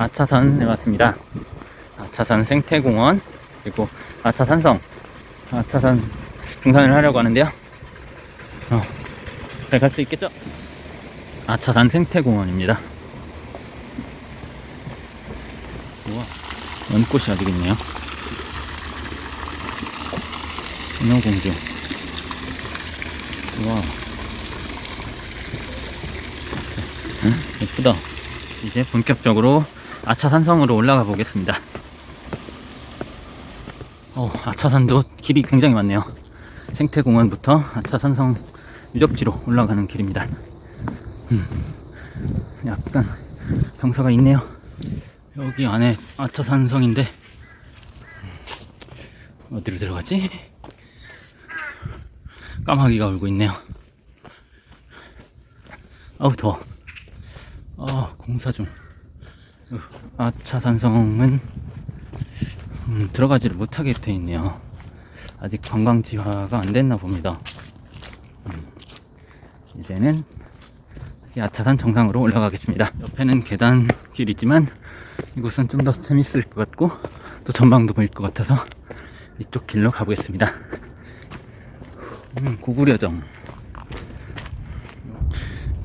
아차산에 왔습니다. 아차산 생태공원 그리고 아차산성 아차산 등산을 하려고 하는데요. 어, 잘갈 수 있겠죠? 아차산 생태공원입니다. 우와, 연꽃이 아직 있네요. 인어공주. 우와. 응? 예쁘다. 이제 본격적으로 아차산성으로 올라가 보겠습니다. 어, 아차산도 길이 굉장히 많네요. 생태공원부터 아차산성 유적지로 올라가는 길입니다. 음, 약간 경사가 있네요. 여기 안에 아차산성인데 음, 어디로 들어가지? 까마귀가 울고 있네요. 아우 더워. 아 공사 중. 으, 아차산성은 음, 들어가지를 못하게 돼 있네요. 아직 관광지화가 안 됐나 봅니다. 음, 이제는 아차산 정상으로 올라가겠습니다. 옆에는 계단길 있지만 이곳은 좀 더 재밌을 것 같고 또 전망도 보일 것 같아서 이쪽 길로 가보겠습니다. 음, 고구려정.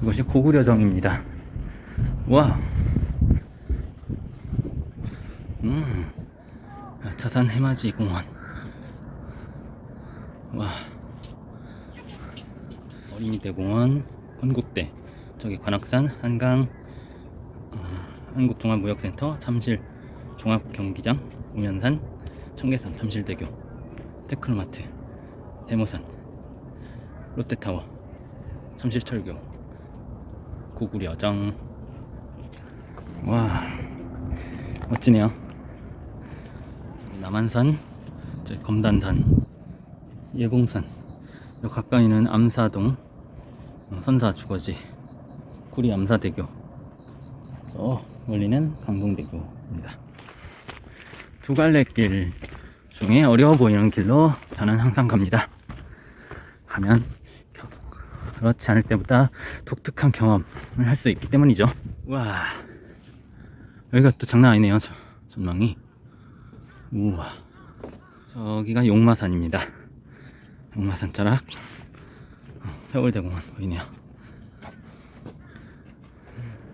이것이 고구려정입니다. 와. 음. 아차산 해맞이 공원. 와. 어린이 대공원, 건국대, 저기 관악산, 한강, 어, 한국종합무역센터, 잠실 종합경기장, 우면산, 청계산, 잠실대교, 테크노마트, 대모산, 롯데타워, 잠실철교, 고구려정. 와, 멋지네요. 남한산, 저 검단산, 예봉산, 요 가까이는 암사동, 어, 선사 주거지, 구리 암사대교, 저 멀리는 강동대교입니다. 두 갈래 길 중에 어려워 보이는 길로 저는 항상 갑니다. 가면 겨- 그렇지 않을 때보다 독특한 경험을 할 수 있기 때문이죠. 와, 여기가 또 장난 아니네요. 저, 전망이. 우와. 저기가 용마산입니다. 용마산 자락. 어, 세월대공원 보이네요.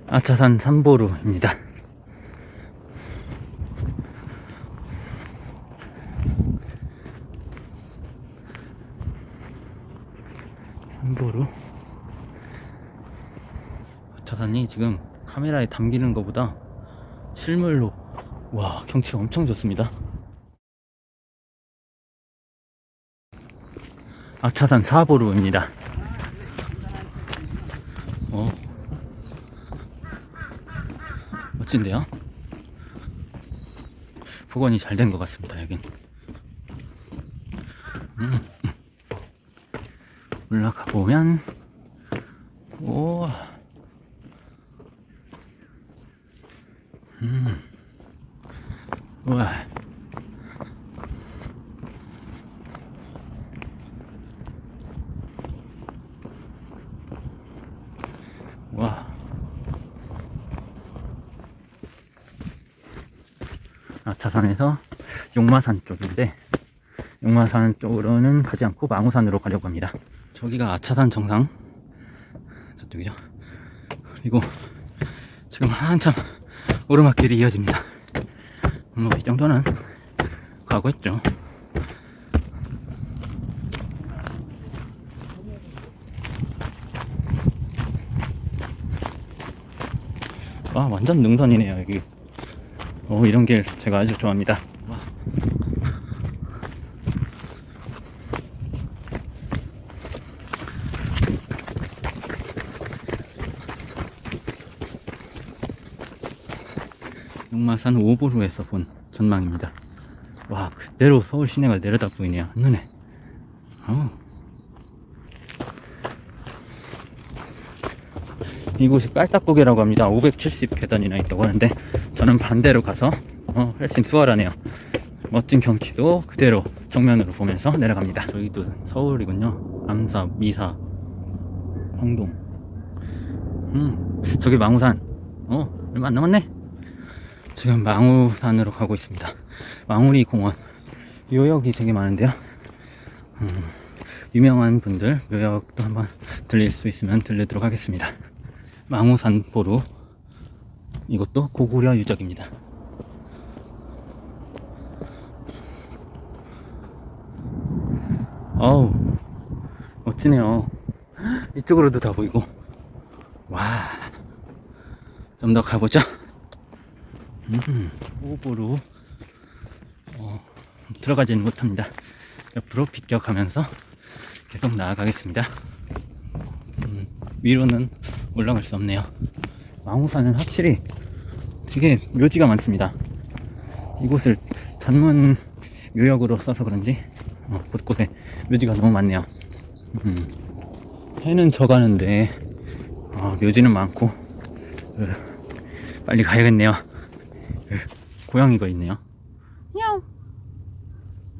아차산 삼보루입니다. 삼보루. 아차산이 지금 카메라에 담기는 것보다 실물로 와 경치가 엄청 좋습니다. 아차산 사보루입니다. 어. 멋진데요? 복원이 잘 된 것 같습니다, 여긴. 음, 음. 올라가 보면, 오. 음. 우와. 와. 아차산에서 용마산 쪽인데 용마산 쪽으로는 가지 않고 망우산으로 가려고 합니다. 저기가 아차산 정상 저쪽이죠. 그리고 지금 한참 오르막길이 이어집니다. 뭐 이 정도는 가고 있죠. 와 완전 능선이네요 여기. 오 이런 길 제가 아주 좋아합니다. 와. 용마산 오보루에서 본 전망입니다. 와 그대로 서울 시내가 내려다 보이네요 한눈에. 어. 이곳이 깔딱고개라고 합니다. 570 계단이나 있다고 하는데 저는 반대로 가서 어, 훨씬 수월하네요. 멋진 경치도 그대로 정면으로 보면서 내려갑니다. 저기도 서울이군요. 암사, 미사, 황동. 음, 저기 망우산. 어, 얼마 안 남았네. 지금 망우산으로 가고 있습니다. 망우리 공원. 묘역이 되게 많은데요. 음, 유명한 분들 묘역도 한번 들릴 수 있으면 들리도록 하겠습니다. 망우산 보루. 이것도 고구려 유적입니다. 어우, 멋지네요. 이쪽으로도 다 보이고. 와. 좀 더 가보죠. 음, 호흡으로 어, 들어가지는 못합니다. 옆으로 비껴가면서 계속 나아가겠습니다. 음, 위로는 올라갈 수 없네요. 망우산은 확실히 되게 묘지가 많습니다. 이곳을 전문 묘역으로 써서 그런지 어, 곳곳에 묘지가 너무 많네요. 음, 해는 져가는데 어, 묘지는 많고 으, 빨리 가야겠네요. 으, 고양이가 있네요.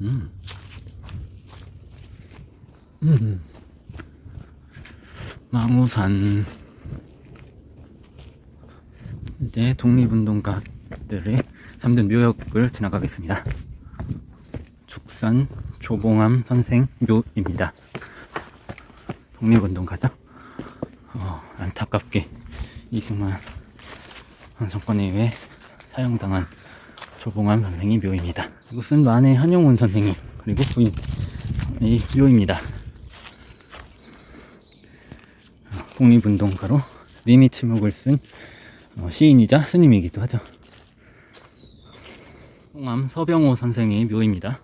음. 음. 망우산 이제 독립운동가들의 잠든 묘역을 지나가겠습니다. 죽산 조봉암 선생 묘입니다. 독립운동가죠? 어, 안타깝게 이승만 정권에 의해 사형당한 조봉암 선생이 묘입니다. 이곳은 만해 한용운 선생님 그리고 부인의 묘입니다. 어, 독립운동가로 님이 침묵을 쓴 어, 시인이자 스님이기도 하죠. 홍암 서병호 선생의 묘입니다.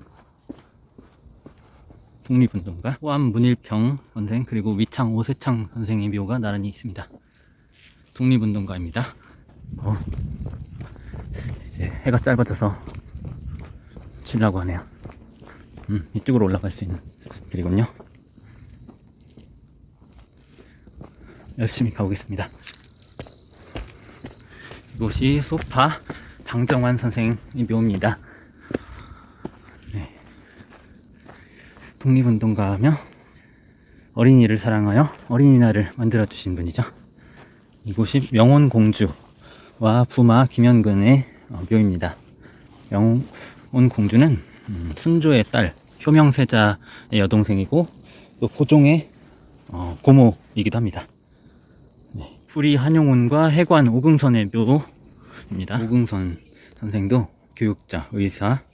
독립운동가 호암 문일평 선생 그리고 위창 오세창 선생의 묘가 나란히 있습니다. 독립운동가입니다. 어, 이제 해가 짧아져서 치려고 하네요. 음, 이쪽으로 올라갈 수 있는 길이군요. 열심히 가보겠습니다. 이곳이 소파 방정환 선생의 묘입니다. 네. 독립운동가며 어린이를 사랑하여 어린이날을 만들어주신 분이죠. 이곳이 명원공주와 부마 김현근의 어, 묘입니다. 명원공주는 음, 순조의 딸, 효명세자의 여동생이고 또 고종의 어, 고모이기도 합니다. 네. 풀이 한용운과 해관 오금선의 묘입니다. 오금선 선생도 교육자, 의사,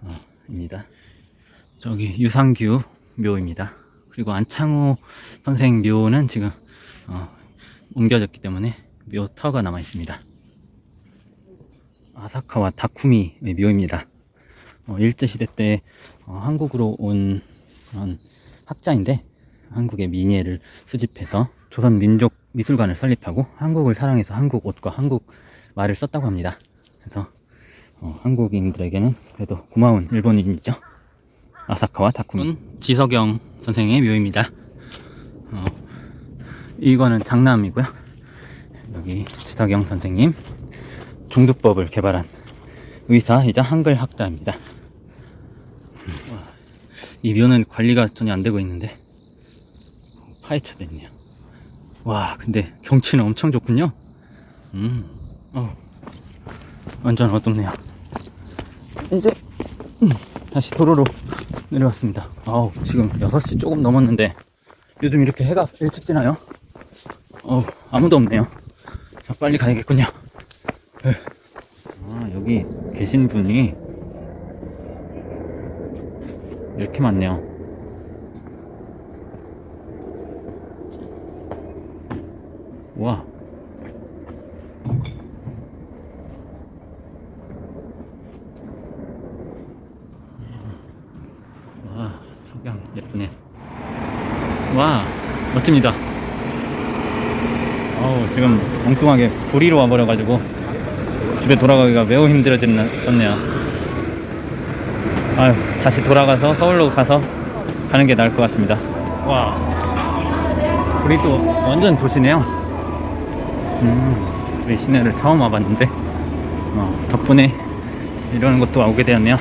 어, 입니다. 저기 유상규 묘입니다. 그리고 안창호 선생 묘는 지금 어, 옮겨졌기 때문에 묘 터가 남아 있습니다. 아사카와 다쿠미의 묘입니다. 어, 일제시대 때 어, 한국으로 온 그런 학자인데 한국의 민예를 수집해서 조선 민족 미술관을 설립하고 한국을 사랑해서 한국 옷과 한국 말을 썼다고 합니다. 그래서 어, 한국인들에게는 그래도 고마운 일본인이죠. 아사카와 다쿠미. 지석영 선생의 묘입니다. 어, 이거는 장남이고요. 여기 지석영 선생님 중두법을 개발한 의사이자 한글 학자입니다. 와, 이 묘는 관리가 전혀 안 되고 있는데 파헤쳐져 있네요. 와, 근데 경치는 엄청 좋군요. 음, 어, 완전 어둡네요. 이제 음, 다시 도로로 내려왔습니다. 아우, 지금 6시 조금 넘었는데 요즘 이렇게 해가 일찍 지나요? 어, 아무도 없네요. 자, 빨리 가야겠군요. 에휴. 아, 여기 계신 분이 이렇게 많네요. 와. 와, 석양 예쁘네. 와, 멋집니다. 어우, 지금 엉뚱하게 불이로 와버려가지고 집에 돌아가기가 매우 힘들어졌네요. 아유, 다시 돌아가서 서울로 가서 가는 게 나을 것 같습니다. 와, 또 완전 도시네요. 음, 우리 시내를 처음 와봤는데, 어, 덕분에 이런 것도 오게 되었네요.